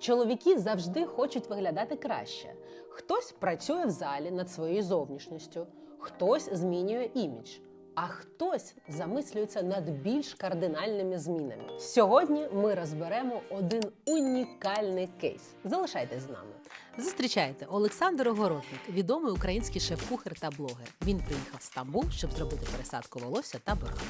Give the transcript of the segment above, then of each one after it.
Чоловіки завжди хочуть виглядати краще. Хтось працює в залі над своєю зовнішністю, хтось змінює імідж, а хтось замислюється над більш кардинальними змінами. Сьогодні ми розберемо один унікальний кейс. Залишайтесь з нами. Зустрічайте Олександр Огородник, відомий український шеф-кухар та блогер. Він приїхав в Стамбул, щоб зробити пересадку волосся та бороди.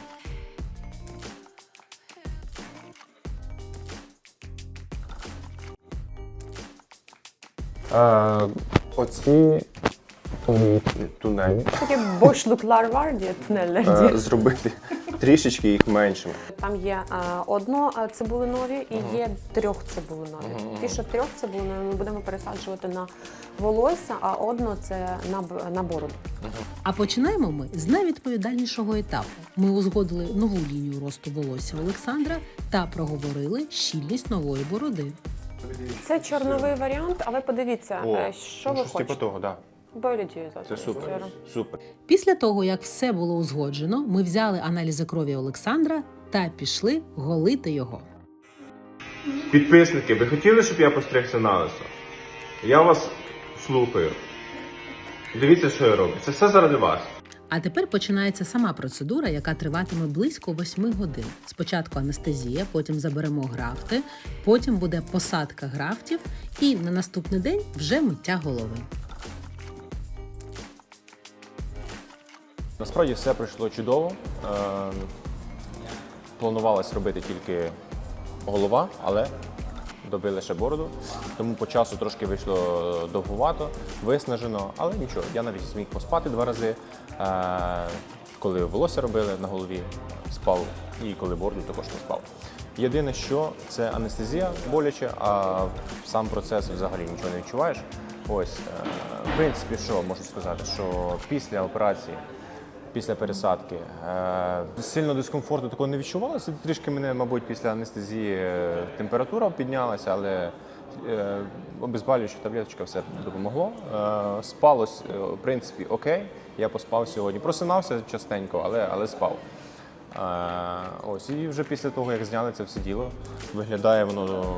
Оці тунелі Такі бошлуклар var diye е, зробити трішечки їх меншими. Там є е, одно е, цибулинові і є трьох цибулинові. Ті, що трьох цибулинові, ми будемо пересаджувати на волосся, а одно це на, б- на бороду. А починаємо ми з найвідповідальнішого етапу. Ми узгодили нову лінію росту волосся Олександра та проговорили щільність нової бороди. Це чорновий варіант, але подивіться, О, е, що ну, ви щось типу хочете. того, да. Це супер. Супер. Після того, як все було узгоджено, ми взяли аналізи крові Олександра та пішли голити його. Підписники, ви хотіли, щоб я постригся на лисо? Я вас слухаю. Дивіться, що я роблю. Це все заради вас. А тепер починається сама процедура, яка триватиме близько 8 годин. Спочатку анестезія, потім заберемо графти, потім буде посадка графтів, і на наступний день вже миття голови. Насправді все пройшло чудово. Е, Планувалось робити тільки голова, але добили ще бороду. Тому по часу трошки вийшло довгувато, виснажено, але нічого. Я навіть зміг поспати два рази. Е, Коли волосся робили на голові, спав, і коли бороду також не спав. Єдине, що це анестезія боляче, а сам процес взагалі нічого не відчуваєш. Ось, е, в принципі, що можу сказати, що після операції після пересадки. Е, Сильно дискомфорту такого не відчувалося. Трішки мене, мабуть, після анестезії е, температура піднялася, але е, обезболююча таблеточка все допомогло. Спалось, в принципі, окей. Я поспав сьогодні. Просинався частенько, але, але спав. Ось, і вже після того, як зняли це все діло, виглядає воно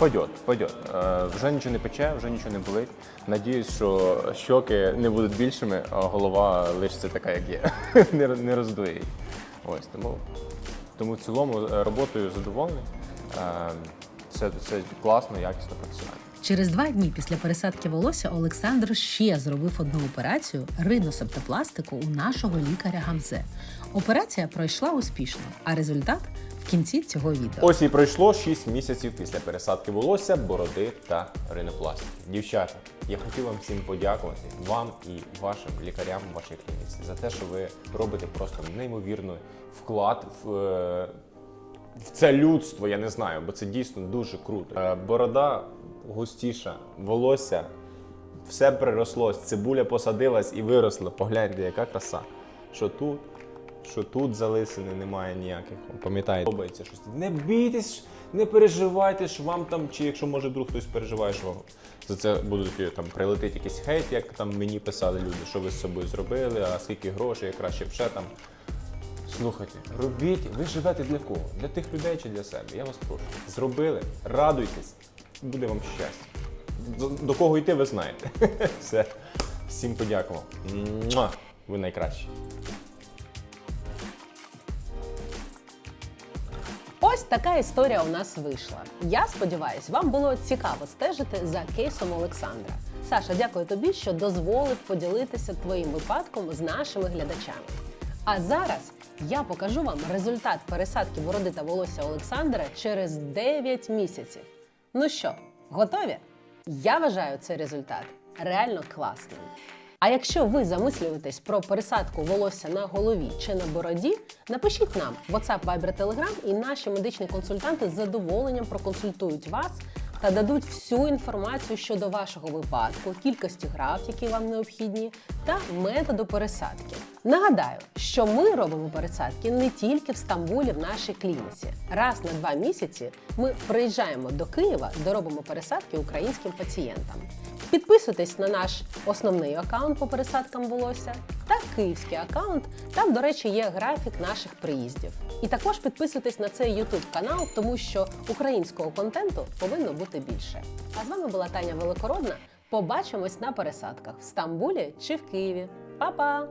Пойдет, пойдет. Е, Вже нічого не пече, вже нічого не болить. Надіюсь, що щоки не будуть більшими, а голова лишиться така, як є. не, не роздує її. Ось, тому, тому в цілому е, роботою задоволений. Е, Все, все класно, якісно, професіонально. Через два дні після пересадки волосся Олександр ще зробив одну операцію риносептопластику у нашого лікаря Гамзе. Операція пройшла успішно, а результат кінці цього відео. Ось і пройшло 6 місяців після пересадки волосся, бороди та ринопластики. Дівчата, я хотів вам всім подякувати вам і вашим лікарям в вашій клініці за те, що ви робите просто неймовірний вклад в, е, в це людство. Я не знаю, бо це дійсно дуже круто. Е, Борода густіша, волосся. Все приросло, цибуля посадилась і виросла. Погляньте, яка краса. Що тут, що тут залисини немає ніяких. Пам'ятаєте, подобається щось. Не бійтесь, не переживайте, що вам там, чи якщо може вдруг хтось переживає, що за це будуть там прилетить якийсь хейт, як там мені писали люди, що ви з собою зробили, а скільки грошей, як краще ще там. Слухайте, робіть, ви живете для кого? Для тих людей чи для себе? Я вас прошу. Зробили, радуйтесь, буде вам щастя. До, до кого йти, ви знаєте. Все. Всім подякував. Ви найкращі. Ось така історія у нас вийшла. Я сподіваюся, вам було цікаво стежити за кейсом Олександра. Саша, дякую тобі, що дозволив поділитися твоїм випадком з нашими глядачами. А зараз я покажу вам результат пересадки бороди та волосся Олександра через 9 місяців. Ну що, готові? Я вважаю цей результат реально класним. А якщо ви замислюєтесь про пересадку волосся на голові чи на бороді, напишіть нам WhatsApp, Viber, Telegram, і наші медичні консультанти з задоволенням проконсультують вас та дадуть всю інформацію щодо вашого випадку, кількості граф, які вам необхідні, та методу пересадки. Нагадаю, що ми робимо пересадки не тільки в Стамбулі в нашій клініці. Раз на два місяці ми приїжджаємо до Києва, де робимо пересадки українським пацієнтам. Підписуйтесь на наш основний аккаунт по пересадкам волосся та київський аккаунт. Там, до речі, є графік наших приїздів. І також підписуйтесь на цей YouTube канал, тому що українського контенту повинно бути більше. А з вами була Таня Великородна. Побачимось на пересадках в Стамбулі чи в Києві. Па-па!